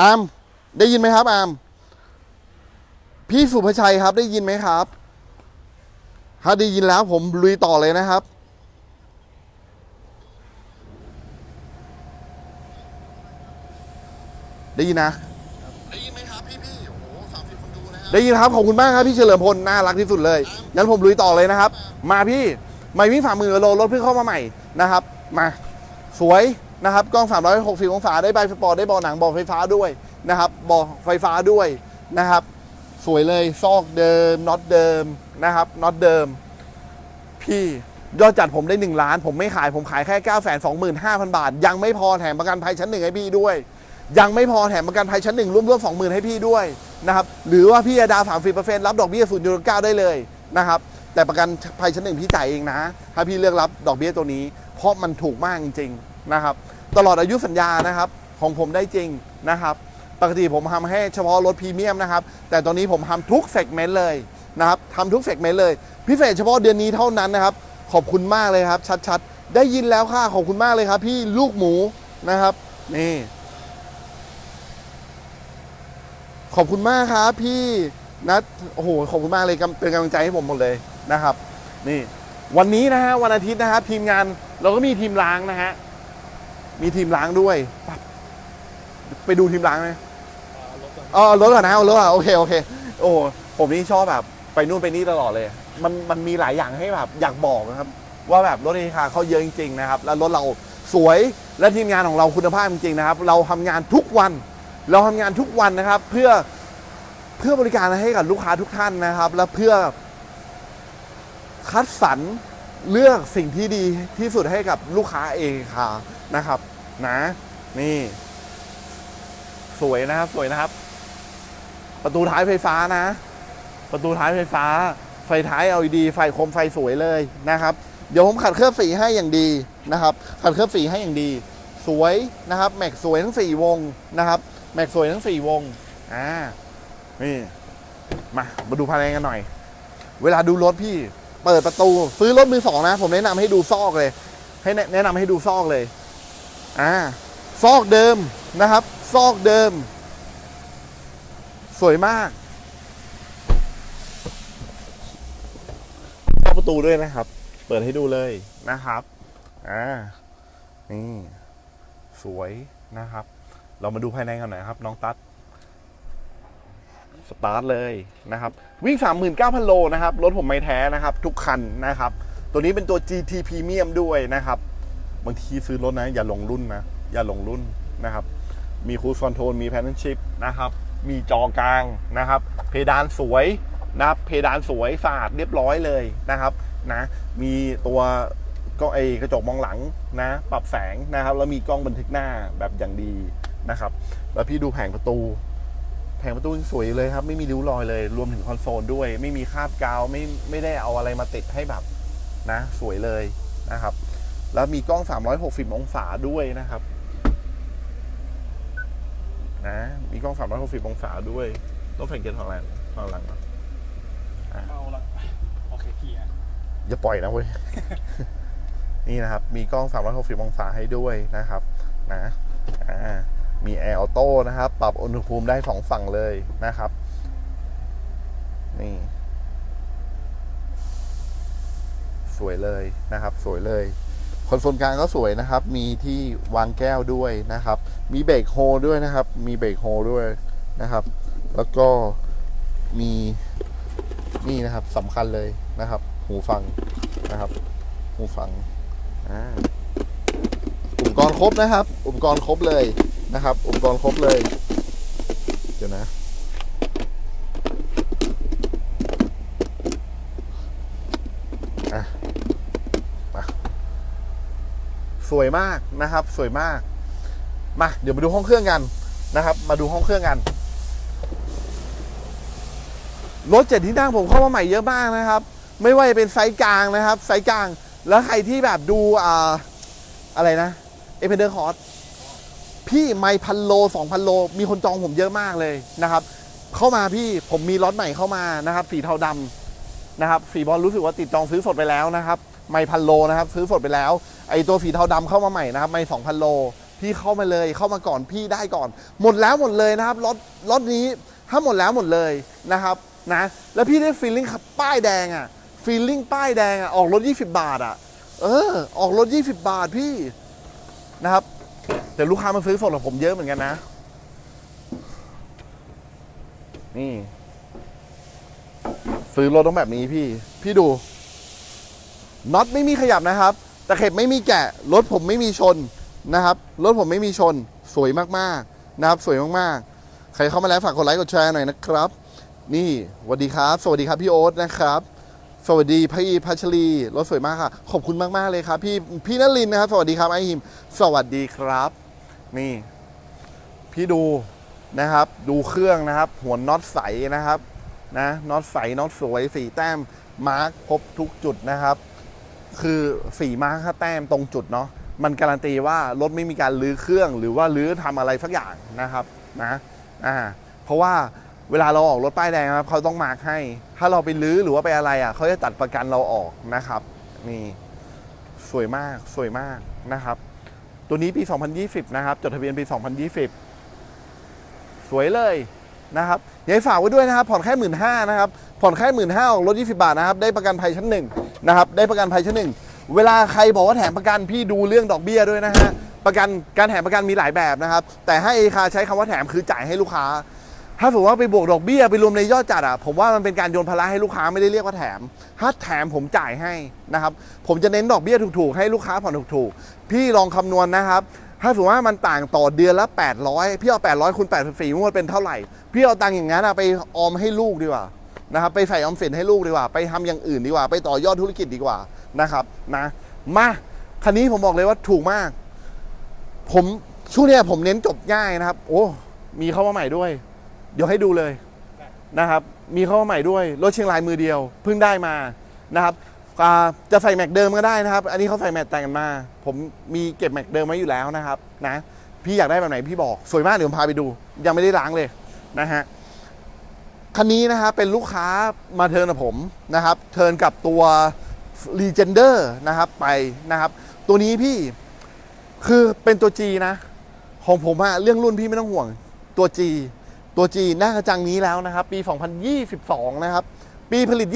อามได้ยินไหมครับอามพี่สุภชัยครับได้ยินไหมครับ ถ้าได้ยินแล้วผมลุยต่อเลยนะครับ ได้ยินนะได้ยินไหมครับพี่พี่โอ้โหสามสิบคนดูนะได้ยินครับขอบคุณมากครับพี่เฉลิมพลน่ารักที่สุดเลยงั้นผมลุยต่อเลยนะครับ มาพี่ไม่วิ่งฝ่ามือโลรถเพิ่งเข้ามาใหม่นะครับ มา สวย นะครับกล้อง 360 องศาได้ใบสปอร์ตได้บาะหนังบาะไฟฟ้าด้วยนะครับบาะไฟฟ้าด้วยนะครับ สวยเลยซอกเดิมน็อตเดิมนะครับน็อตเดิม พี่ยอดจัดผมได้ 1 ล้าน ผมไม่ขายผมขายแค่ 9 2 5 0 0 0 บาท ยังไม่พอแถมประกันภัยชั้นหนึ่งให้พี่ด้วย ยังไม่พอแถมประกันภัยชั้นหนึ่งร่วมร่วมสองหมื่นให้พี่ด้วยนะครับหรือว่าพี่จะดาวสามสิบเปอร์เซ็นต์รับดอกเบี้ยศูนย์จุดเก้าได้เลยนะครับแต่ประกันภัยชั้นหนึ่งพี่จ่ายเองนะ ถ้าพี่เลือกรับดอกเบี้ยตัวนี้ เพราะมันถูกมากจริงๆนะครับ ตลอดอายุสัญญานะครับของผมได้จริงนะครับ ปกติผมทำให้เฉพาะรถพรีเมียมนะครับ แต่ตอนนี้ผมทำทุกเซกเมนต์เลยนะครับทำทุกเซกเมนต์เลย พิเศษเฉพาะเดือนนี้เท่านั้นนะครับ ขอบคุณมากเลยครับ ชัดๆ ได้ยินแล้วค่ะขอบคุณมากเลยครับ พี่ลูกหมูนะครับนี่ขอบคุณมากครับพี่นัทโอ้โหขอบคุณมากเลยเป็นกำลังใจให้ผมหมดเลยนะครับ นี่ วันนี้นะฮะวันอาทิตย์นะครับทีมงานเราก็มีทีมล้างนะฮะ มีทีมล้างด้วยปั๊บไปดูทีมล้างไหมอ๋อรถก่อนนะเอารถก่อนโอเคโอเค โอ้ผมนี่ชอบแบบไปนู่นไปนี่ตลอดเลย มันมันมีหลายอย่างให้แบบอยากบอกนะครับ ว่าแบบรถเอคาเขาเยอะจริงๆนะครับ แล้วรถเราสวยและทีมงานของเราคุณภาพจริงๆนะครับ เราทำงานทุกวัน เราทำงานทุกวันนะครับ เพื่อเพื่อบริการให้กับลูกค้าทุกท่านนะครับ และเพื่อคัดสรรเลือกสิ่งที่ดีที่สุดให้กับลูกค้าเองค่ะ นะครับ นะ นี่ สวยนะครับ สวยนะครับ ประตูท้ายไฟฟ้านะ ประตูท้ายไฟฟ้า ไฟท้าย LED ไฟโคมไฟสวยเลยนะครับ เดี๋ยวผมขัดเคลือบสีให้อย่างดีนะครับ ขัดเคลือบสีให้อย่างดี สวยนะครับ แม็กสวยทั้ง 4 วงนะครับ แม็กสวยทั้ง 4 วง อ่า นี่ มา มาดูภายในกันหน่อย เวลาดูรถพี่ เปิดประตู ซื้อรถมือสองนะ ผมแนะนำให้ดูซอกเลย ให้แนะแนะนำให้ดูซอกเลย อ่าซอกเดิมนะครับ ซอกเดิม สวยมากเข้าประตูด้วยนะครับ เปิดให้ดูเลยนะครับอ่านี่ สวยนะครับ เรามาดูภายในกันหน่อยครับ น้องตั๊ดสตาร์ทเลยนะครับ วิ่ง 39,000 โลนะครับ รถผมไม่แท้นะครับ ทุกคันนะครับ ตัวนี้เป็นตัว GT Premium ด้วยนะครับ บางทีซื้อรถนะ อย่าลงรุ่นนะ อย่าลงรุ่นนะครับ มีคู e คอนโทรลมีแพน n ชิ p นะครับ มีจอกลางนะครับ เพดานสวยนะครับ เพดานสวยสะอาดเรียบร้อยเลยนะครับนะ มีตัวก็ไอกระจกมองหลังนะ ปรับแสงนะครับ แล้วมีกล้องบันทึกหน้าแบบอย่างดีนะครับ แล้วพี่ดูแผงประตู แผงประตูสวยเลยครับ ไม่มีริ้วรอยเลย รวมถึงคอนโซลด้วย ไม่มีคราบกาว ไม่ไม่ได้เอาอะไรมาติดให้แบบนะ สวยเลยนะครับ แล้วมีกล้อง 360 องศาด้วยนะครับนะมีกล้อง 360 องศาด้วยต้องสังเกตทางหลังทางหลังก่อนเอาละโอเคพี่อะอย่าปล่อยนะเว้ยนี่นะครับ มีกล้อง 360 องศาให้ด้วยนะครับนะอ่ามีแอร์ออโต้นะครับ ปรับอุณหภูมิได้สองฝั่งเลยนะครับ นี่ สวยเลยนะครับ สวยเลย คอนโซลกลางก็สวยนะครับ มีที่วางแก้วด้วยนะครับ มีเบรกโฮลด้วยนะครับ มีเบรกโฮลด้วยนะครับ แล้วก็มีนี่นะครับสำคัญเลยนะครับ หูฟังนะครับ หูฟังอ่าอุปกรณ์ครบนะครับ อุปกรณ์ครบเลยนะครับ อุปกรณ์ครบเลย เดี๋ยวนะอะ สวยมากนะครับ สวยมาก มาเดี๋ยวมาดูห้องเครื่องกันนะครับ มาดูห้องเครื่องกันรถเจ็ดที่นั่งผมเข้ามาใหม่เยอะมากนะครับ ไม่ว่าจะเป็นไซส์กลางนะครับ ไซส์กลาง แล้วใครที่แบบดูอ่าอะไรนะเอเพเดอร์คอร์สพี่ไม่พันโลสองพันโล มีคนจองผมเยอะมากเลยนะครับ เข้ามาพี่ผมมีรถใหม่เข้ามานะครับ สีเทาดำนะครับ สีบอลรู้สึกว่าติดจองซื้อสดไปแล้วนะครับ ไม่พันโลนะครับซื้อสดไปแล้วไอตัวสีเทาดำเข้ามาใหม่นะครับไม่สองพันโลพี่เข้ามาเลยเข้ามาก่อนพี่ได้ก่อน หมดแล้วหมดเลยนะครับรถรถนี้ถ้าหมดแล้วหมดเลยนะครับนะแล้วพี่ได้ฟีลลิ่งขับป้ายแดงอะฟีลลิ่งป้ายแดงอะออกรถ 20 บาทอะเออออกรถ 20 บาทพี่นะครับแต่ลูกค้ามาซื้อสดกับผมเยอะเหมือนกันนะ นี่ ซื้อรถต้องแบบนี้พี่ พี่ดู น็อตไม่มีขยับนะครับตะเข็บไม่มีแกะรถผมไม่มีชนนะครับรถผมไม่มีชนสวยมากๆนะครับสวยมากๆ ใครเข้ามาแล้วฝากกดไลค์กดแชร์หน่อยนะครับ นี่สวัสดีครับ สวัสดีครับพี่โอ๊ตนะครับ สวัสดีพี่พัชรีรถสวยมากค่ะ ขอบคุณมากๆเลยครับ พี่พี่นลินนะครับ สวัสดีครับไอฮิม สวัสดีครับ นี่ พี่ดูนะครับ ดูเครื่องนะครับ หัวน็อตใสนะครับนะน็อตใสน็อตสวยสีแต้มมาร์กครบทุกจุดนะครับ คือสีมาร์กถ้าแต้มตรงจุดเนาะมันการันตีว่ารถไม่มีการลื้อเครื่อง หรือว่าลื้อทำอะไรสักอย่างนะครับนะอ่าเพราะว่าเวลาเราออกรถป้ายแดงนะครับเขาต้องมาร์กให้ ถ้าเราไปลื้อหรือว่าไปอะไรอะเขาจะตัดประกันเราออกนะครับนี่สวยมากสวยมากนะครับ ตัวนี้ปี 2020 นะครับ จดทะเบียนปี 2020 สวยเลยนะครับยังไงฝากไว้ด้วยนะครับ ผ่อนแค่หมื่นห้านะครับ ผ่อนแค่หมื่นห้าออกรถ 20 บาทนะครับ ได้ประกันภัยชั้นหนึ่ง นะครับได้ประกันภัยชั้นหนึ่งเวลาใครบอกว่าแถมประกันพี่ดูเรื่องดอกเบี้ยด้วยนะฮะประกันการแถมประกันมีหลายแบบนะครับ แต่ให้เอคาใช้คำว่าแถมคือจ่ายให้ลูกค้า ถ้าสมมติว่าไปบวกดอกเบี้ยไปรวมในยอดจัดอะผมว่ามันเป็นการโยนภาระให้ลูกค้าไม่ได้เรียกว่าแถม ถ้าแถมผมจ่ายให้นะครับ ผมจะเน้นดอกเบี้ยถูกๆ ให้ลูกค้าผ่อนถูกๆ พี่ลองคำนวณนะครับถ้าสมมติว่ามันต่างต่อเดือนละ 800 พี่เอา 800คูณ84งวดเป็นเท่าไหร่ พี่เอาตังค์อย่างนั้นไปออมให้ลูกดีกว่า นะครับไปใส่ออมสินให้ลูกดีกว่า ไปทำอย่างอื่นดีกว่า ไปต่อยอดธุรกิจดีกว่านะครับนะมาคันนี้ผมบอกเลยว่าถูกมาก ผมช่วงนี้ผมเน้นจบง่ายนะครับ โอ้ มีเข้ามาใหม่ด้วย เดี๋ยวให้ดูเลยนะครับ มีเข้ามาใหม่ด้วยรถเชียงรายมือเดียวเพิ่งได้มานะครับจะใส่แม็กเดิมก็ได้นะครับ อันนี้เขาใส่แม็กแต่งกันมา ผมมีเก็บแม็กเดิมไว้อยู่แล้วนะครับ นะ พี่อยากได้แบบไหนพี่บอก สวยมากเดี๋ยวผมพาไปดู ยังไม่ได้ล้างเลยนะฮะ คันนี้นะครับเป็นลูกค้ามาเทิร์นกับผมนะครับ เทิร์นกับตัว Legender นะครับไปนะครับ ตัวนี้พี่คือเป็นตัว G นะ ของผมอะเรื่องรุ่นพี่ไม่ต้องห่วงตัว G ตัว G หน้ากระจังนี้แล้วนะครับ ปี 2022 นะครับ ปีผลิต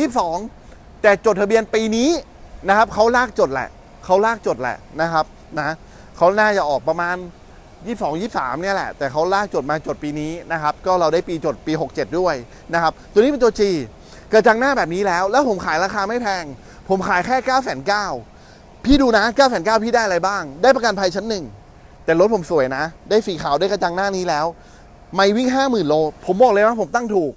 22 แต่จดทะเบียนปีนี้นะครับเขาลากจดแหละเขาลากจดแหละนะครับนะเขาน่าจะออกประมาณ 22 23เนี่ยแหละ แต่เขาลากจดมาจดปีนี้นะครับ ก็เราได้ปีจดปี 67 ด้วยนะครับ ตัวนี้เป็นตัว G กระจังหน้าแบบนี้แล้ว แล้วผมขายราคาไม่แพง ผมขายแค่ 9 9 0 0พี่ดูนะ 9 9 0 0พี่ได้อะไรบ้าง ได้ประกันภัยชั้นหนึ่ง แต่รถผมสวยนะ ได้สีขาวได้กระจังหน้านี้แล้ว ไม่วิ่ง 50,000 โล ผมบอกเลยว่าผมตั้งถูก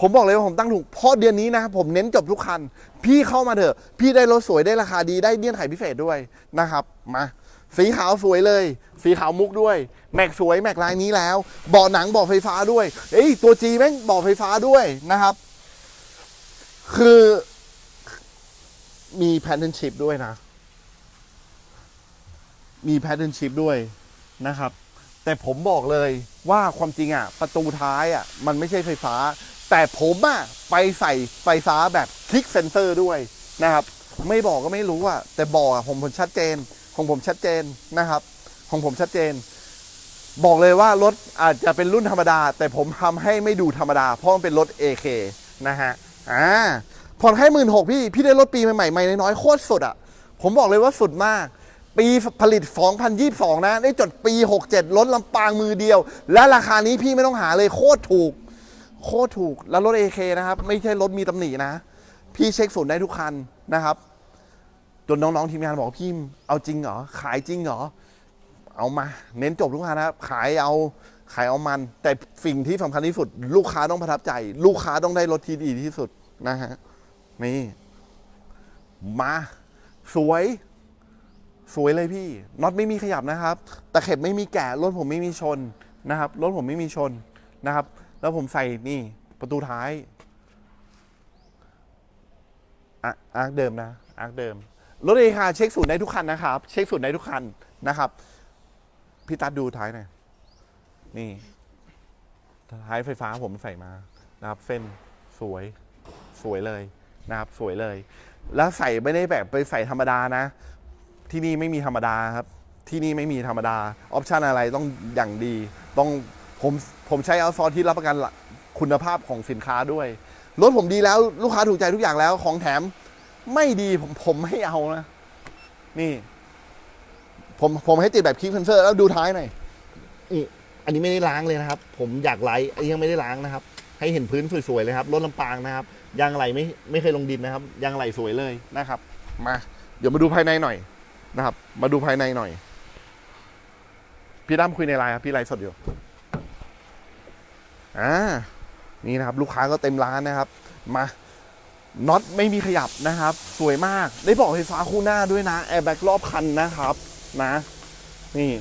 ผมบอกเลยว่าผมตั้งถูก เพราะเดือนนี้นะ ผมเน้นจบทุกคัน พี่เข้ามาเถอะ พี่ได้รถสวยได้ราคาดีได้เงื่อนไขพิเศษด้วยนะครับ มา สีขาวสวยเลย สีขาวมุกด้วย แม็กสวยแม็กลายนี้แล้วเบาะหนังเบาะไฟฟ้าด้วยเอ้ยตัวจีแม่งเบาะไฟฟ้าด้วยนะครับ คือมีแพทเทิร์นชิพด้วยนะ มีแพทเทิร์นชิพด้วยนะครับ แต่ผมบอกเลยว่าความจริงอะ ประตูท้ายอะ มันไม่ใช่ไฟฟ้า แต่ผมอะไปใส่ไฟฟ้าแบบคลิกเซนเซอร์ด้วยนะครับ ไม่บอกก็ไม่รู้อะ แต่บอกอะผมผมชัดเจน ของผมชัดเจนนะครับ ของผมชัดเจน บอกเลยว่ารถอาจจะเป็นรุ่นธรรมดา แต่ผมทำให้ไม่ดูธรรมดา เพราะมันเป็นรถ AK นะฮะอ่าผ่อนแค่หมื่นหกพี่ พี่ได้รถปีใหม่ๆใหม่น้อยโคตรสุดอะ ผมบอกเลยว่าสุดมาก ปีผลิต 2022 นะ ได้จดปี 67 รถลำปางมือเดียว และราคานี้พี่ไม่ต้องหาเลยโคตรถูก โคตรถูก แล้วรถ AK นะครับ ไม่ใช่รถมีตำหนินะ พี่เช็คศูนย์ได้ทุกคันนะครับ จนน้องๆทีมงานบอกพี่เอาจริงเหรอขายจริงเหรอเอามา เน้นจบทุกคันนะครับขายเอาขายเอามัน แต่สิ่งที่สำคัญที่สุด ลูกค้าต้องประทับใจ ลูกค้าต้องได้รถที่ดีที่สุดนะฮะนี่มาสวย สวยเลยพี่น็อตไม่มีขยับนะครับตะเข็บไม่มีแกะรถผมไม่มีชนนะครับรถผมไม่มีชนนะครับ แล้วผมใส่นี่ประตูท้ายอาร์คเดิมนะอาร์คเดิม รถเอคาเช็คศูนย์ได้ทุกคันนะครับ เช็คศูนย์ได้ทุกคันนะครับ พี่ตัดดูท้ายหน่อยนี่ ท้ายไฟฟ้าผมใส่มานะครับ เส้นสวยสวยเลยนะครับ สวยเลย แล้วใส่ไม่ได้แบบไปใส่ธรรมดานะ ที่นี่ไม่มีธรรมดาครับ ที่นี่ไม่มีธรรมดา ออปชันอะไรต้องอย่างดี ต้องผมผมใช้เอาซอร์ที่รับประกันคุณภาพของสินค้าด้วย รถผมดีแล้วลูกค้าถูกใจทุกอย่างแล้วของแถม ไม่ดีผมผมไม่เอานะ นี่ ผมผมให้ติดแบบคิกเซนเซอร์แล้วดูท้ายหน่อยนี่อันนี้ไม่ได้ล้างเลยนะครับ ผมอยากไลท์อันนี้ยังไม่ได้ล้างนะครับ ให้เห็นพื้นสวยๆเลยครับรถลำปางนะครับยางไหลไม่ไม่เคยลงดินนะครับยางไหลสวยเลยนะครับ มา เดี๋ยวมาดูภายในหน่อยนะครับ มาดูภายในหน่อย พี่ดั้มคุยในไลน์ครับพี่ไลฟ์สดอยู่อ่านี่นะครับ ลูกค้าก็เต็มร้านนะครับ มา น็อตไม่มีขยับนะครับ สวยมากได้บอกไฟฟ้าคู่หน้าด้วยนะแอร์แบ็กรอบคันนะครับนะ นี่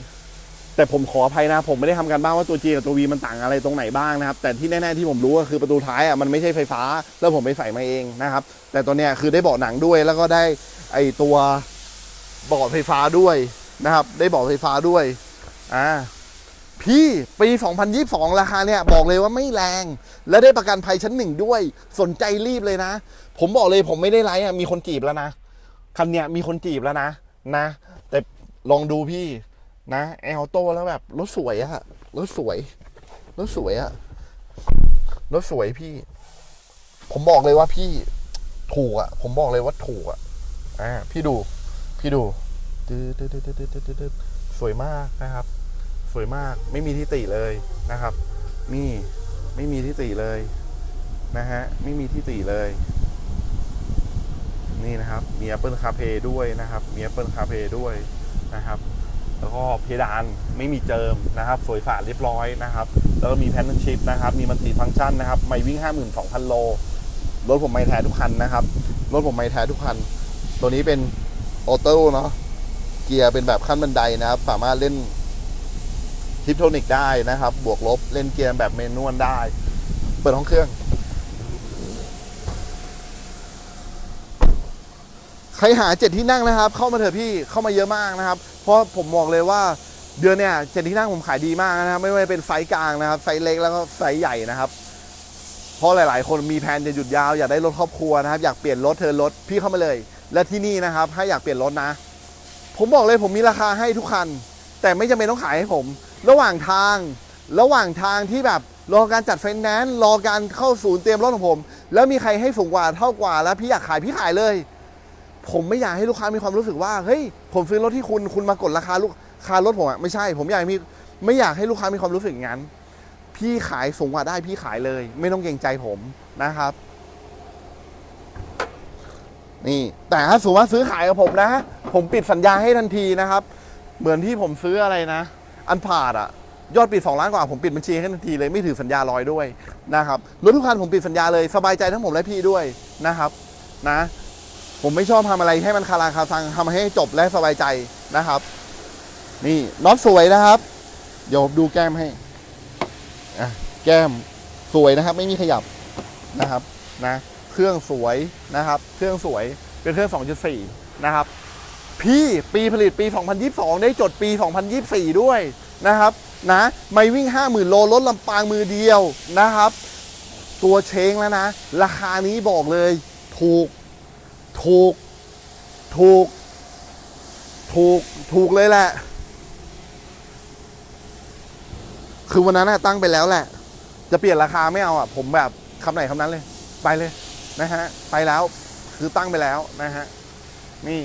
แต่ผมขออภัยนะ ผมไม่ได้ทำการบ้านว่าตัว G กับตัว V มันต่างอะไรตรงไหนบ้างนะครับ แต่ที่แน่ๆที่ผมรู้ก็คือประตูท้ายอะมันไม่ใช่ไฟฟ้า แล้วผมไปใส่มาเองนะครับ แต่ตัวเนี้ยคือได้เบาะหนังด้วย แล้วก็ได้ไอตัวเบาะไฟฟ้าด้วยนะครับ ได้เบาะไฟฟ้าด้วยอ่าพี่ปี 2022 ราคาเนี่ย บอกเลยว่าไม่แรง และได้ประกันภัยชั้นหนึ่งด้วย สนใจรีบเลยนะ ผมบอกเลยผมไม่ได้ไลฟ์อะมีคนจีบแล้วนะคันเนี้ยมีคนจีบแล้วนะนะ แต่ลองดูพี่นะแอลโต้แล้วแบบรถสวยอะรถสวยรถสวยอะรถสวยพี่ ผมบอกเลยว่าพี่ถูกอะผมบอกเลยว่าถูกอะอ่าพี่ดู พี่ดูตึ๊ดตึ๊ดตึ๊ดตึ๊ดตึ๊ดตึ๊ดตึ๊ดสวยมากนะครับ สวยมากไม่มีที่ติเลยนะครับนี่ไม่มีที่ติเลยนะฮะไม่มีที่ติเลย นี่นะครับ มี Apple CarPlay ด้วยนะครับ มี Apple CarPlay ด้วยนะครับ แล้วก็เพดานไม่มีเจิมนะครับ สวยสะอาดเรียบร้อยนะครับ แล้วก็มีแพนนันชิพนะครับ มีมันติฟังก์ชันนะครับ ไม่วิ่ง 52,000 โล รถผมไม่แท้ทุกคันนะครับ รถผมไม่แท้ทุกคัน ตัวนี้เป็นออโต้เนาะ เกียร์เป็นแบบขั้นบันไดนะครับ สามารถเล่นทิปโทนิกได้นะครับ บวกลบ เล่นเกียร์แบบเมนวลได้ เปิดห้องเครื่อง ใครหาเจ็ดที่นั่งนะครับ เข้ามาเถอะพี่เข้ามาเยอะมากนะครับ เพราะผมบอกเลยว่าเดือนเนี้ยเจ็ดที่นั่งผมขายดีมากนะครับ ไม่ว่าจะเป็นไซส์กลางนะครับ ไซส์เล็กแล้วก็ไซส์ใหญ่นะครับ เพราะหลาย ๆ คนมีแผนจะหยุดยาวอยากได้รถครอบครัวนะครับ อยากเปลี่ยนรถเธอรถพี่เข้ามาเลย และที่นี่นะครับถ้าอยากเปลี่ยนรถนะ ผมบอกเลยผมมีราคาให้ทุกคัน แต่ไม่จำเป็นต้องขายให้ผม ระหว่างทาง ระหว่างทางที่แบบรอการจัดไฟแนนซ์รอการเข้าศูนย์เตรียมรถของผม แล้วมีใครให้สูงกว่าเท่ากว่า แล้วพี่อยากขายพี่ขายเลย ผมไม่อยากให้ลูกค้ามีความรู้สึกว่าเฮ้ยผมซื้อรถที่คุณคุณมากดราคาลูกคารถผมอะไม่ใช่ ผมอยากมีไม่อยากให้ลูกค้ามีความรู้สึกอย่างนั้น พี่ขายสูงกว่าได้พี่ขายเลย ไม่ต้องเกรงใจผมนะครับ นี่ แต่ถ้าสมมติว่าซื้อขายกับผมนะ ผมปิดสัญญาให้ทันทีนะครับ เหมือนที่ผมซื้ออะไรนะ อันผ่าดอะยอดปิด 2 ล้านกว่าผมปิดบัญชีให้ทันทีเลยไม่ถือสัญญาลอยด้วยนะครับรถทุกคันผมปิดสัญญาเลยสบายใจทั้งผมและพี่ด้วยนะครับ นะ ผมไม่ชอบทำอะไรให้มันคาราคาซังทำให้จบและสบายใจนะครับ นี่น็อตสวยนะครับ เดี๋ยวดูแก้มให้อะแก้มสวยนะครับ ไม่มีขยับนะครับนะ เครื่องสวยนะครับ เครื่องสวยเป็นเครื่อง 2.4 นะครับ พี่ปีผลิตปี 2022 ได้จดปี 2024 ด้วยนะครับนะไม่วิ่ง 50,000 โลรถลำปางมือเดียวนะครับ ตัวเชงแล้วนะ ราคานี้บอกเลยถูก ถูก ถูก ถูก ถูกเลยแหละ คือวันนั้นตั้งไปแล้วแหละ จะเปลี่ยนราคาไม่เอาอะ ผมแบบคำไหนคำนั้นเลย ไปเลยนะฮะ ไปแล้ว คือตั้งไปแล้วนะฮะ นี่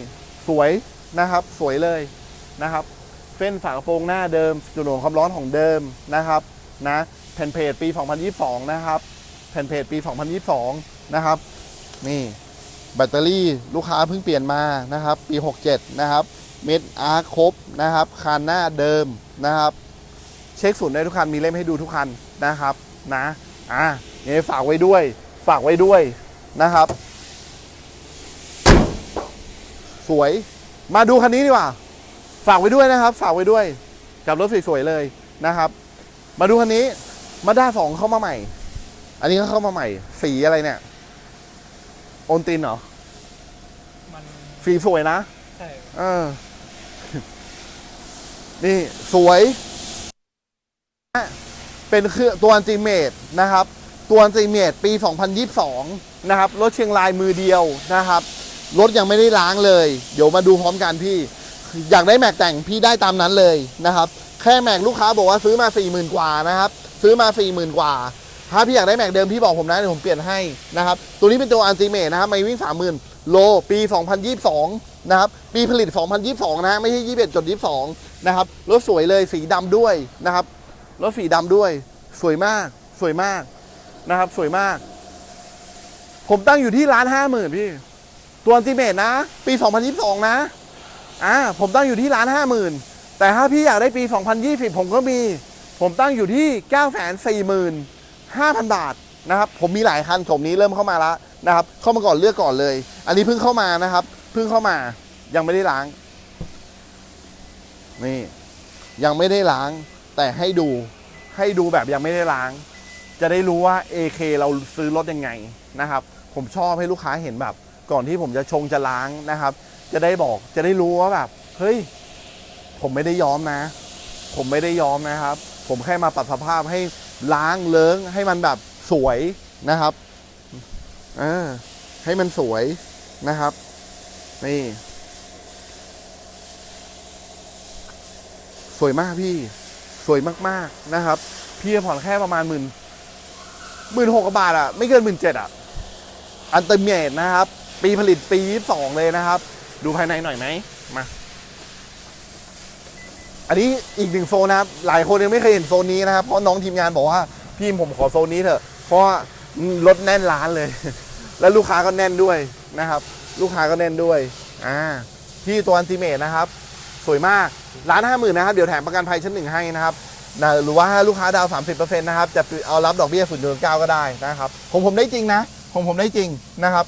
สวยนะครับ สวยเลยนะครับ เส้นฝากระโปรงหน้าเดิม จุดหน่วงความร้อนของเดิมนะครับนะแผ่นเพจปี 2022 นะครับ แผ่นเพจปี 2022 นะครับ นี่ แบตเตอรี่ลูกค้าเพิ่งเปลี่ยนมานะครับ ปี 67 นะครับ เม็ดอาร์ครบนะครับคานหน้าเดิมนะครับ เช็คศูนย์ได้ทุกคันมีเล่มให้ดูทุกคันนะครับนะอะยังไงฝากไว้ด้วย ฝากไว้ด้วยนะครับ สวยมาดูคันนี้ดีกว่า ฝากไว้ด้วยนะครับ ฝากไว้ด้วย กับรถสวยๆเลยนะครับ มาดูคันนี้มาด้าสองเข้ามาใหม่ อันนี้ก็เข้ามาใหม่ สีอะไรเนี่ย โอนตินเหรอ มันสีสวยนะ ใช่เออ นี่สวย เป็นเครื่องตัวอันติเมตนะครับ ตัวอันติเมตปี 2022 นะครับ รถเชียงรายมือเดียวนะครับ รถยังไม่ได้ล้างเลย เดี๋ยวมาดูพร้อมกันพี่ อยากได้แม็กแต่งพี่ได้ตามนั้นเลยนะครับ แค่แม็กลูกค้าบอกว่าซื้อมา4ี่หมื่นกว่านะครับ ซื้อมา4ี่หมื่นกว่า ถ้าพี่อยากได้แม็กเดิมพี่บอกผมนะเดี๋ยวผมเปลี่ยนให้นะครับ ตัวนี้เป็นตัวอันติเมทนะครับไม่วิ่ง 30,000 โลปี 2022 นะครับ ปีผลิต 2022 นะไม่ใช่ 21จด22 นะครับ รถสวยเลยสีดำด้วยนะครับ รถสีดำด้วย สวยมาก สวยมากนะครับ สวยมาก ผมตั้งอยู่ที่ร้านห้าหมื่นพี่ ตัวอันติเมทนะ ปี 2022 นะ อ่า ผมตั้งอยู่ที่ร้านห้าหมื่นแต่ถ้าพี่อยากได้ปี 2020 ผมก็มี ผมตั้งอยู่ที่ 5,000 บาทนะครับผมมีหลายคันกลุ่มนี้เริ่มเข้ามาแล้วนะครับเข้ามาก่อนเลือกก่อนเลย อันนี้เพิ่งเข้ามานะครับเพิ่งเข้ามายังไม่ได้ล้างนี่ยังไม่ได้ล้าง แต่ให้ดูให้ดูแบบยังไม่ได้ล้าง จะได้รู้ว่า AK เราซื้อรถยังไงนะครับ ผมชอบให้ลูกค้าเห็นแบบ ก่อนที่ผมจะชงจะล้างนะครับ จะได้บอกจะได้รู้ว่าแบบเฮ้ยผมไม่ได้ย้อมนะ ผมไม่ได้ย้อมนะครับ ผมแค่มาปรับสภาพให้ ล้างเลิ้งให้มันแบบสวยนะครับอให้มันสวยนะครับ นี่ สวยมากพี่ สวยมากๆนะครับ พี่ผ่อนแค่ประมาณหมื่นหมื่นหกบาทอะไม่เกินหมื่นเจ็ดอะอันเตอร์เมทนะครับ ปีผลิตปีสองเลยนะครับ ดูภายในหน่อยไหมมา อันนี้อีกหนึ่งโซนนะครับ หลายคนยังไม่เคยเห็นโซนนี้นะครับ เพราะน้องทีมงานบอกว่าพี่ผมขอโซนนี้เถอะ เพราะว่ารถแน่นร้านเลย แล้วลูกค้าก็แน่นด้วยนะครับ ลูกค้าก็แน่นด้วย อ่าพี่ตัวอันติเมทนะครับ สวยมาก ร้านห้าหมื่นนะครับ เดี๋ยวแถมประกันภัยชั้นหนึ่งให้นะครับนะหรือว่าลูกค้าดาว 30%นะครับ จะเอารับดอกเบี้ย0.9ก็ได้นะครับของผมได้จริงนะของผมได้จริงนะครับ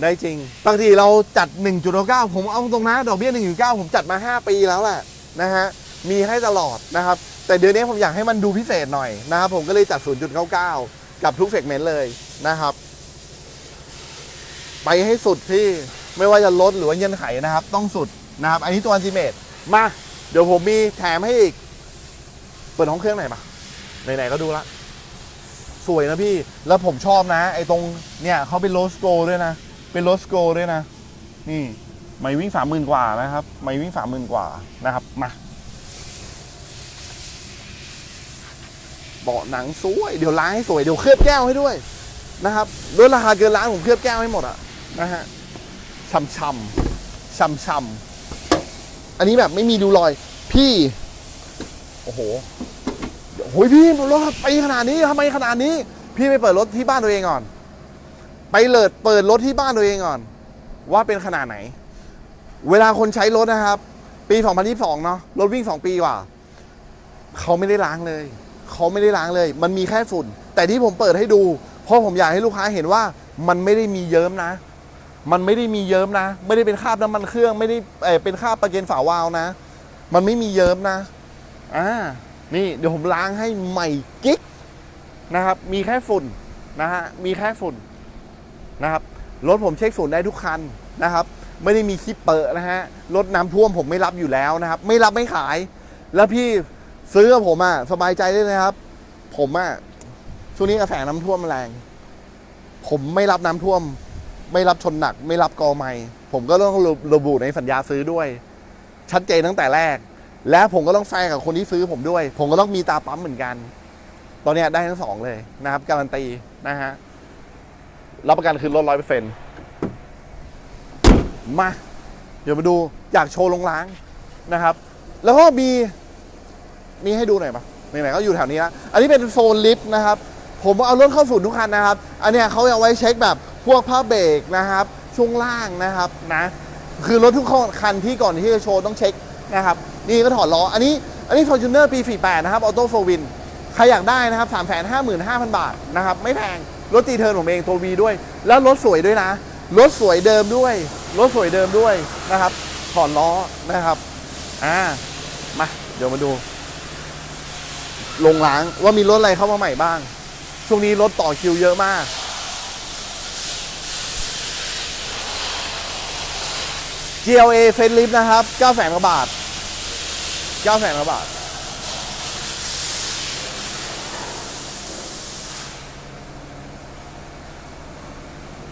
ได้จริง บางทีเราจัด 1.9 ผมเอาตรงนะดอกเบี้ย 1.9 ผมจัดมา 5 ปีแล้วแหละนะฮะ มีให้ตลอดนะครับ แต่เดี๋ยวนี้ผมอยากให้มันดูพิเศษหน่อยนะครับ ผมก็เลยจัด 0.99 กับทุกเซกเมนต์เลยนะครับ ไปให้สุดที่ไม่ว่าจะลดหรือว่าเงื่อนไขนะครับ ต้องสุดนะครับ อันนี้ตัวอันติเมตมา เดี๋ยวผมมีแถมให้อีก เปิดห้องเครื่องไหนมาไหนๆก็ดูละสวยนะพี่ แล้วผมชอบนะ ไอ้ตรงเนี่ยเขาเป็นโรสโกด้วยนะ เป็นโรสโกด้วยนะ นี่ไม่วิ่งสามหมื่นกว่านะครับ ไม่วิ่งสามหมื่นกว่านะครับ มาเบาะหนังสวย เดี๋ยวล้างให้สวย เดี๋ยวเคลือบแก้วให้ด้วยนะครับลดราคาเกินล้านผมเคลือบแก้วให้หมดอะนะฮะช่ำช่ำช่ำช่ำอันนี้แบบไม่มีดูรอย พี่ โอ้โหโอ้ยพี่รถไปขนาดนี้ทำไมขนาดนี้ พี่ไปเปิดรถที่บ้านตัวเองก่อน ไปเลิดเปิดรถที่บ้านตัวเองก่อน ว่าเป็นขนาดไหน เวลาคนใช้รถนะครับ ปี 2022 เนาะรถวิ่ง 2 ปีกว่าเขาไม่ได้ล้างเลย เขาไม่ได้ล้างเลย มันมีแค่ฝุ่น แต่ที่ผมเปิดให้ดู เพราะผมอยากให้ลูกค้าเห็นว่ามันไม่ได้มีเยิ้มนะ มันไม่ได้มีเยิ้มนะ ไม่ได้เป็นคราบน้ำมันเครื่อง ไม่ได้เออเป็นคราบประเกนฝาวาล์วนะ มันไม่มีเยิ้มนะ อ่า นี่เดี๋ยวผมล้างให้ใหม่กิ๊กนะครับ มีแค่ฝุ่นนะฮะ มีแค่ฝุ่น นะครับรถผมเช็คฝุ่นได้ทุกคันนะครับ ไม่ได้มีคลิปเปิดนะฮะรถน้ำท่วมผมไม่รับอยู่แล้วนะครับ ไม่รับไม่ขาย แล้วพี่ซื้อกับผมอะสบายใจได้เลยครับ ผมอะช่วงนี้กระแสน้ำท่วมแรง ผมไม่รับน้ำท่วม ไม่รับชนหนัก ไม่รับกอไม่ผมก็ต้องระบุในสัญญาซื้อด้วย ชัดเจนตั้งแต่แรก และผมก็ต้องแฟร์กับคนที่ซื้อผมด้วย ผมก็ต้องมีตาปั๊มเหมือนกัน ตอนนี้ได้ทั้งสองเลยนะครับการันตีนะฮะ รับประกันคืนรถร้อยเปอร์เซ็นต์มา เดี๋ยวมาดูอยากโชว์ลงล้างนะครับ แล้วก็มีมีให้ดูหน่อยปะไหนๆก็อยู่แถวนี้แล้วอันนี้เป็นโซนลิฟต์นะครับ ผมเอารถเข้าศูนย์ทุกคันนะครับ อันเนี้ยเขาเอาไว้เช็คแบบพวกผ้าเบรกนะครับ ช่วงล่างนะครับนะ คือรถทุกคันที่ก่อนที่จะโชว์ต้องเช็คนะครับ นี่ก็ถอดล้อ อันนี้ อันนี้ Fortuner ปี 48 นะครับ ออโต้โฟวิน ใครอยากได้นะครับ 355,000 บาทนะครับ ไม่แพง รถตีเทิร์นผมเองตัว V ด้วย แล้วรถสวยด้วยนะ รถสวยเดิมด้วย รถสวยเดิมด้วยนะครับถอดล้อนะครับอ่ามาเดี๋ยวมาดู ลงล้างว่ามีรถอะไรเข้ามาใหม่บ้าง ช่วงนี้รถต่อคิวเยอะมาก GLA เฟนลิฟนะครับ9แสนกว่าบาท9แสนกว่าบาท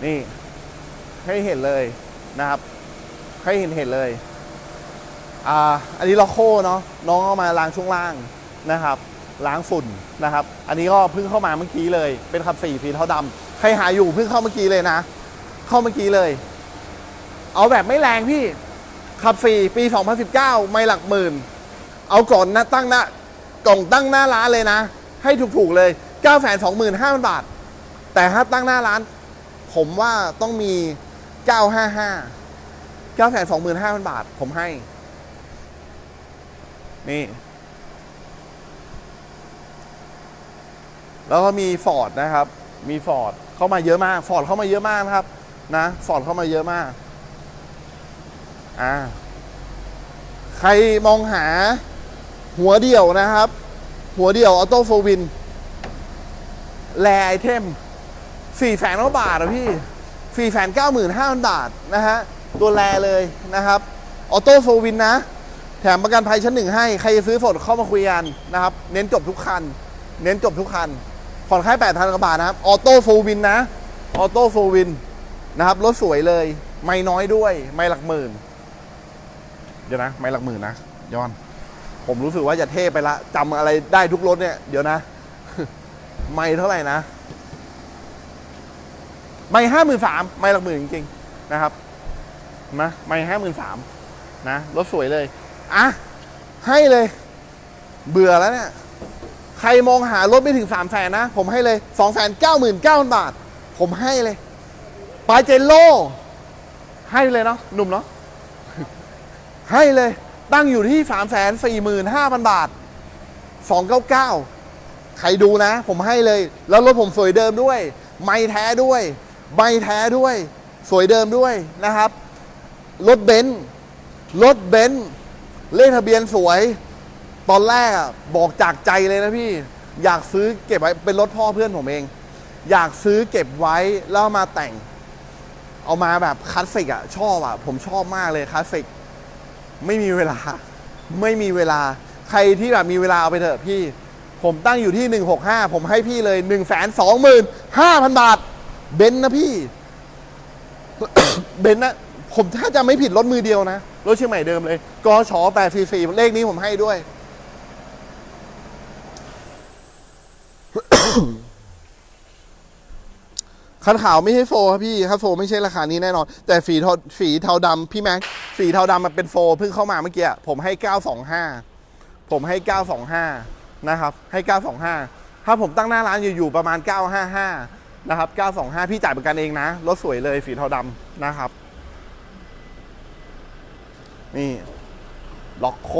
นี่ ให้เห็นเลยนะครับ ให้เห็นเห็นเลย อ่า อันนี้ล็อกโคเนาะน้องเอามาล้างช่วงล่างนะครับ ล้างฝุ่นนะครับ อันนี้ก็เพิ่งเข้ามาเมื่อกี้เลย เป็นขับสี่ฟีเทาดำใครหาอยู่เพิ่งเข้าเมื่อกี้เลยนะ เข้าเมื่อกี้เลย เอาแบบไม่แรงพี่ขับสี่ปี 2019 ไม่หลักหมื่น เอาก่อนนะตั้งหน้ากล่องตั้งหน้าร้านเลยนะ ให้ถูกๆเลย 925,000 บาท แต่ถ้าตั้งหน้าร้าน ผมว่าต้องมี 955 925,000 บาท ผมให้ นี่ แล้วก็มีฟอร์ดนะครับ มีฟอร์ดเข้ามาเยอะมากฟอร์ดเข้ามาเยอะมากนะครับ นะฟอร์ดเข้ามาเยอะมาก อ่า ใครมองหาหัวเดี่ยวนะครับ หัวเดี่ยวออโต้โฟวินแลไอเทม สี่แสนกว่าบาทอะพี่สี่แสนเก้าหมื่นห้าพันบาทนะฮะ ตัวแลเลยนะครับ ออโต้โฟวินนะ แถมประกันภัยชั้นหนึ่งให้ ใครจะซื้อสดเข้ามาคุยกันนะครับ เน้นจบทุกคัน เน้นจบทุกคัน ผ่อนค่าแปดพันกว่าบาทนะครับ ออโต้โฟวินนะ ออโต้โฟวินนะครับ รถสวยเลย ไม่น้อยด้วย ไม่หลักหมื่น เดี๋ยวนะ ไม่หลักหมื่นนะย้อน ผมรู้สึกว่าจะเท่ไปละจำอะไรได้ทุกรถเนี่ย เดี๋ยวนะ ไม่เท่าไหร่นะ ไม่ห้าหมื่นสามไม่หลักหมื่นจริงๆนะครับนะไม่ห้าหมื่นสามนะรถสวยเลยอะให้เลย เบื่อแล้วเนี่ยใครมองหารถไม่ถึงสามแสนนะ ผมให้เลยสองแสนเก้าหมื่นเก้าพันบาท ผมให้เลยปาเจโลให้เลยเนาะหนุ่มเนาะให้เลยตั้งอยู่ที่สามแสนสี่หมื่นห้าพันบาทสองเก้าเก้าใครดูนะ ผมให้เลย แล้วรถผมสวยเดิมด้วย ไม่แท้ด้วย ไม่แท้ด้วย สวยเดิมด้วยนะครับ รถเบนซ์รถเบนซ์เลขทะเบียนสวย ตอนแรกอะบอกจากใจเลยนะพี่ อยากซื้อเก็บไว้เป็นรถพ่อเพื่อนผมเอง อยากซื้อเก็บไว้แล้วมาแต่ง เอามาแบบคลาสสิกอะชอบอะผมชอบมากเลยคลาสสิกไม่มีเวลา ไม่มีเวลา ใครที่แบบมีเวลาเอาไปเถอะพี่ ผมตั้งอยู่ที่ 165 ผมให้พี่เลย 1 2 5 0 0 0 บาท เบนซ์นะพี่ เบนซ์นะผมถ้าจะไม่ผิดรถมือเดียวนะ รถเชียงใหม่เดิมเลยกช844เลขนี้ผมให้ด้วย คันขาวไม่ใช่โฟครับพี่ครับโฟไม่ใช่ราคานี้แน่นอน แต่ฝีเทาฝีเทาดำพี่แม็กสีเทาดำมันเป็นโฟเพิ่งเข้ามาเมื่อกี้ผมให้925ผมให้925นะครับ ให้925ถ้าผมตั้งหน้าร้านอยู่ๆประมาณ955 นะครับ 925 พี่จ่ายประกันเองนะ รถสวยเลยสีเทาดำนะครับ นี่ล็อกโค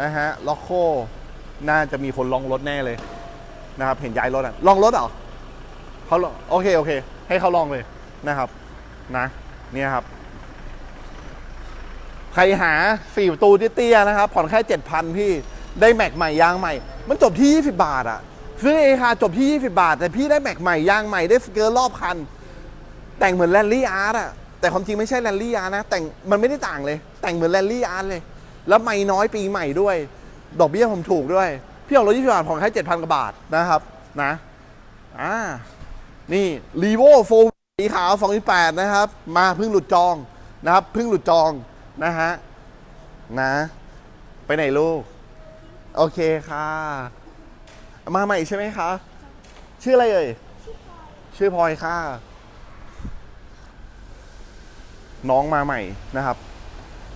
นะฮะล็อกโคน่าจะมีคนลองรถแน่เลยนะครับ เห็นย้ายรถอะลองรถเหรอเขาโอเคโอเค ให้เขาลองเลยนะครับ นะเนี่ยครับ ใครหาสี่ประตูเตี้ยๆนะครับ ผ่อนแค่เจ็ดพันพี่ ได้แม็กใหม่ยางใหม่ มันจบที่20บาทอะ ซื้อเอคาจบที่ 20 บาท แต่พี่ได้แม็กใหม่ยางใหม่ได้สเกิร์รอบคัน แต่งเหมือนแรลลี่อาร์ตอะแต่ความจริงไม่ใช่แรลลี่อาร์ตนะ แต่งมันไม่ได้ต่างเลย แต่งเหมือนแรลลี่อาร์ตเลย แล้วไม่น้อยปีใหม่ด้วย ดอกเบี้ยผมถูกด้วย พี่ออกรถยี่สิบาทผ่อนแค่เจ็ดพันกว่าบาทนะครับนะอ่านี่รีโวโฟสีขาว2.8นะครับ มาเพิ่งหลุดจองนะครับเพิ่งหลุดจองนะฮะนะ ไปไหนลูก โอเคค่ะ มาใหม่ใช่ไหมคะ ชื่ออะไรเอ่ย ชื่อพลอยค่ะ น้องมาใหม่นะครับ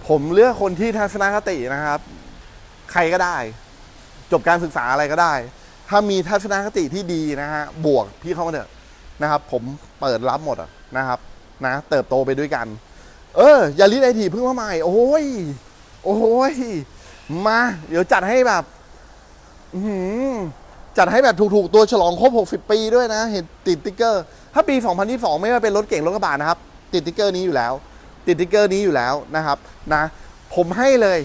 ผมเลือกคนที่ทัศนคตินะครับ ใครก็ได้ จบการศึกษาอะไรก็ได้ ถ้ามีทัศนคติที่ดีนะฮะ บวกพี่เข้ามาเถอะนะครับ ผมเปิดรับหมดอะนะครับ นะ เติบโตไปด้วยกัน เอออย่าลิไอทีเพิ่งมาใหม่ โอ้ย โอ้ย มา เดี๋ยวจัดให้แบบ อื้อ จัดให้แบบถูกๆ ตัวฉลองครบ 60 ปีด้วยนะ เห็นติดติ๊กเกอร์ ถ้าปี 2022 ไม่ว่าเป็นรถเก่งรถกระบะนะครับ ติดติ๊กเกอร์นี้อยู่แล้ว ติดติ๊กเกอร์นี้อยู่แล้วนะครับนะ ผมให้เลย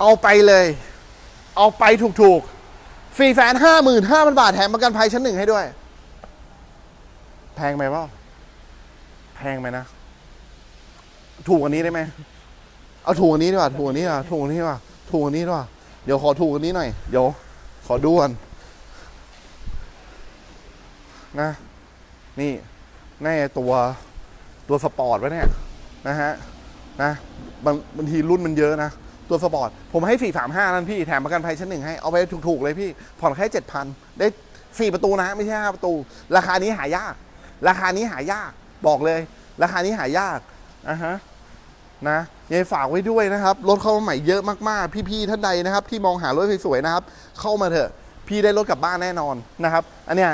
เอาไปเลย เอาไปถูกๆ4 5 5 0 0 0บาทแถมประกันภัยชั้นหนึ่งให้ด้วย แพงไหมเปล่าแพงไหมนะ ถูกกว่านี้ได้ไหมเอาถูกกว่านี้ดีกว่าถูกกว่านี้ดีกว่าถูกกว่านี้ดีกว่าถูกกว่านี้ดีกว่าเดี๋ยวขอถูกกว่านี้หน่อยเดี๋ยวขอดูก่อน นะ นี่แน่ตัวตัวสปอร์ตวะเนี่ยนะฮะนะบางบางทีรุ่นมันเยอะนะ ตัวสปอร์ต ผมให้ 435 นั่นพี่ แถมประกันภัยชั้นหนึ่งให้ เอาไปถูกๆเลยพี่ ผ่อนแค่7,000 ได้ 4 ประตูนะ ไม่ใช่ 5 ประตู ราคานี้หายาก ราคานี้หายาก บอกเลย ราคานี้หายากอะฮะนะยังไงฝากไว้ด้วยนะครับ รถเข้ามาใหม่เยอะมากๆ พี่ๆท่านใดนะครับ ที่มองหารถสวยๆนะครับ เข้ามาเถอะ พี่ได้รถกลับบ้านแน่นอนนะครับ อันเนี้ย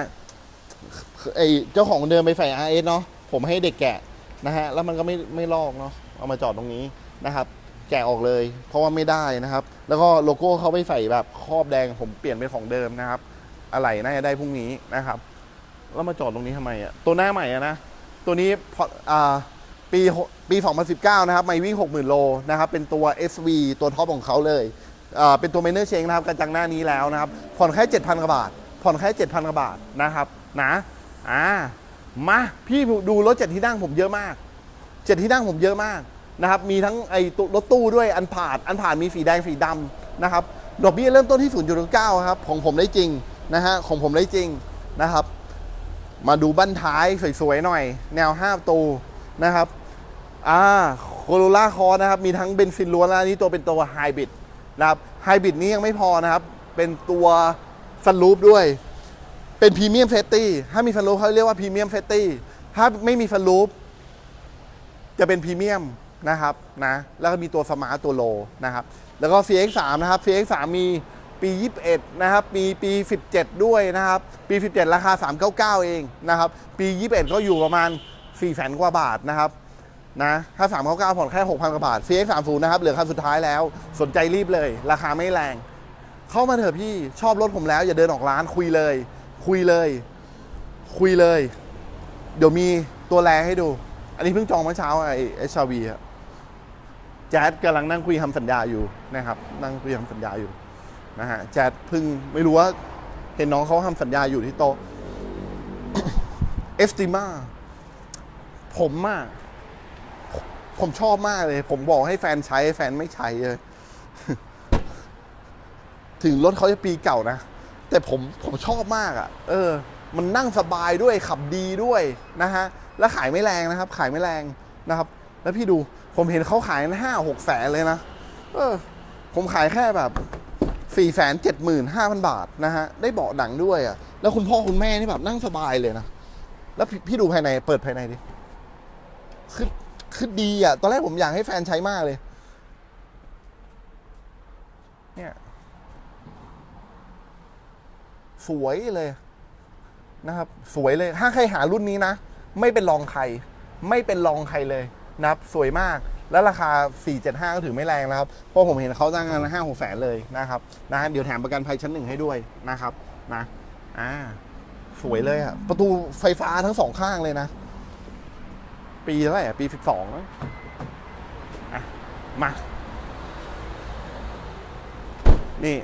ไอเจ้าของเดิมไปใส่ RS เนาะผมให้เด็กแกะนะฮะแล้วมันก็ไม่ไม่ลอกเนาะเอามาจอดตรงนี้นะครับ แกะออกเลย เพราะว่าไม่ได้นะครับ แล้วก็โลโก้เขาไปใส่แบบครอบแดงผมเปลี่ยนเป็นของเดิมนะครับ อะไรน่าจะได้พรุ่งนี้นะครับ แล้วมาจอดตรงนี้ทำไมอะตัวหน้าใหม่อะนะตัวนี้พออ่าปีปี 2019 นะครับไม่วิ่ง 60,000 โลนะครับ เป็นตัว SV ตัวท็อปของเขาเลยอ่าเป็นตัวเมเนอร์เชงนะครับกระจังหน้านี้แล้วนะครับ ผ่อนแค่ 7,000 กว่าบาท ผ่อนแค่ 7,000 กว่าบาทนะครับ นะ อ่ามาพี่ดูรถเจ็ดที่นั่งผมเยอะมากเจ็ดที่นั่งผมเยอะมากนะครับมีทั้งไอ้รถตู้ด้วยอันผ่านอันผ่านมีสีแดงสีดำนะครับดอกเบี้ยเริ่มต้นที่ 0.9ครับของผมได้จริงนะฮะของผมได้จริงนะครับ มาดูบั้นท้ายสวยๆหน่อย แนว5ประตูนะครับอ่าโคโรล่าคอนะครับมีทั้งเบนซินล้วนและอันนี้ตัวเป็นตัวไฮบริดนะครับไฮบริดนี้ยังไม่พอนะครับ เป็นตัวซันรูปด้วย เป็นพรีเมียมเฟสตี้ถ้ามีฟันรูปเขาเรียกว่าพรีเมียมเฟสตี้ถ้าไม่มีฟันรูปจะเป็นพรีเมียมนะครับนะแล้วก็มีตัวสมาร์ตตัวโลนะครับ แล้วก็ CX3 นะครับ CX3 มีปี 21 นะครับ มีปี 17 ด้วยนะครับ ปี 17 ราคา 399 เองนะครับ ปี 21 ก็อยู่ประมาณ4แสนกว่าบาทนะครับนะถ้า 399 ผ่อนแค่ 6,000 กว่าบาท CX30 นะครับ เหลือคันสุดท้ายแล้ว สนใจรีบเลย ราคาไม่แรง เข้ามาเถอะพี่ ชอบรถผมแล้ว อย่าเดินออกร้านคุยเลย คุยเลย คุยเลย เดี๋ยวมีตัวแรงให้ดู อันนี้เพิ่งจองเมื่อเช้าไอ้เอชวีครับแจ๊ดกำลังนั่งคุยทำสัญญาอยู่นะครับ นั่งคุยทำสัญญาอยู่นะฮะแจ๊ดเพิ่งไม่รู้ว่าเห็นน้องเขาทำสัญญาอยู่ที่โต๊ะเอสติมาผมอะผมชอบมากเลย ผมบอกให้แฟนใช้แฟนไม่ใช้เลย ถึงรถเขาจะปีเก่านะ แต่ผมผมชอบมากอะ่ะ เออ มันนั่งสบายด้วยขับดีด้วยนะฮะ แล้วขายไม่แรงนะครับ ขายไม่แรงนะครับ แล้วพี่ดูผมเห็นเขาขายห้าหกแสนเลยนะ เออ ผมขายแค่แบบสี่แสนเจ็ดหมื่นห้าพันบาทนะฮะ ได้เบาะหนังด้วยอะ่ะ แล้วคุณพ่อคุณแม่นี่แบบนั่งสบายเลยนะ แล้วพี่พี่ดูภายในเปิดภายในดิ คือคือดีอะ่ะ ตอนแรกผมอยากให้แฟนใช้มากเลย เนี่ย สวยเลยนะครับ สวยเลย ถ้าใครหารุ่นนี้นะ ไม่เป็นรองใคร ไม่เป็นรองใครเลยนะครับ สวยมาก แล้วราคา 475 ก็ถือไม่แรงนะครับ เพราะผมเห็นเขาตั้งกันห้าหกแสนเลยนะครับ นะ เดี๋ยวแถมประกันภัยชั้นหนึ่งให้ด้วยนะครับ นะ อ่า สวยเลยอะประตูไฟฟ้าทั้งสองข้างเลยนะ ปีเท่าไหร่อะปี 12นะอะมา นี่